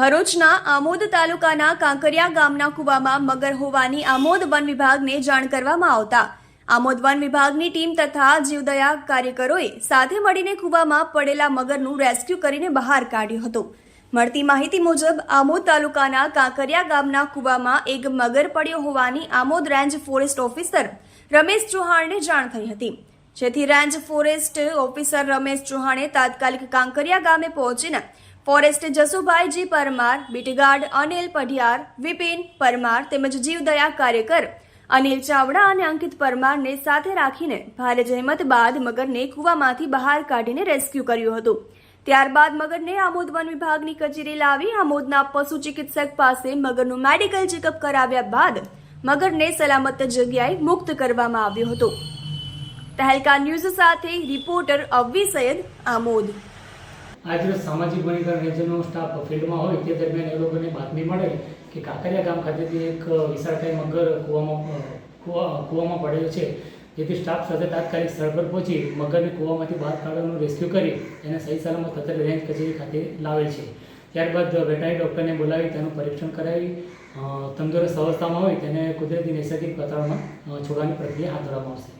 ભરૂચના આમોદ તાલુકાના કાંકરિયા ગામના કૂવામાં મગર હોવાની આમોદ વન વિભાગને જાણ કરવામાં આવતા આમોદ વન વિભાગની ટીમ તથા જીવદયા કાર્યકરોએ સાથે મળીને કૂવામાં પડેલા મગરનું રેસ્ક્યુ કરીને બહાર કાઢ્યું હતું. મળતી માહિતી મુજબ, આમોદ તાલુકાના કાંકરિયા ગામના કૂવામાં એક મગર પડ્યો હોવાની Amod range forest officer Ramesh ચૌહાણને જાણ થઈ હતી. જેથી રેન્જ ફોરેસ્ટ ઓફિસર રમેશ ચૌહાણે તાત્કાલિક કાંકરિયા ગામે પહોંચીને forest Jasubhaiji Parmar, beat guard Anil Padhiyar, Vipin Parmar તેમજ જીવદયા કાર્યકર અનિલ ચાવડા અને અંકિત પરમારને સાથે રાખીને ભારે જહેમત બાદ મગરને કૂવામાંથી બહાર કાઢીને રેસ્ક્યુ કર્યું હતું. ત્યારબાદ મગરને આમોદ વન વિભાગની કચેરી લાવી આમોદના પશુ ચિકિત્સક પાસે મગરનું મેડિકલ ચેકઅપ કરાવ્યા બાદ મગરને સલામત જગ્યાએ મુક્ત કરવામાં આવ્યો હતો. તહેલકા ન્યૂઝ સાથે રિપોર્ટર અવ્વી સૈયદ આમોદ. આજરોજ સામાજિક વનીકરણ રેન્જનો સ્ટાફ ફિલ્ડમાં હોય તે દરમિયાન એ લોકોને બાતમી મળે કે કાંકરિયા ગામ ખાતેથી એક વિશાળકાય મગર કૂવામાં, કૂવા, કૂવામાં પડેલો છે. જેથી સ્ટાફ સાથે તાત્કાલિક સ્થળ પર પહોંચી મગરને કૂવામાંથી બહાર કાઢવાનું રેસ્ક્યુ કરી એને સહી સલામત તથા રેન્જ કચેરી ખાતે લાવેલ છે. ત્યારબાદ વેટનરી ડૉક્ટરને બોલાવી તેનું પરીક્ષણ કરાવી તંદુરસ્ત અવસ્થામાં હોય તેને કુદરતી નૈસર્ગિક વાતાવરણમાં છોડવાની પ્રક્રિયા હાથ ધરવામાં આવશે.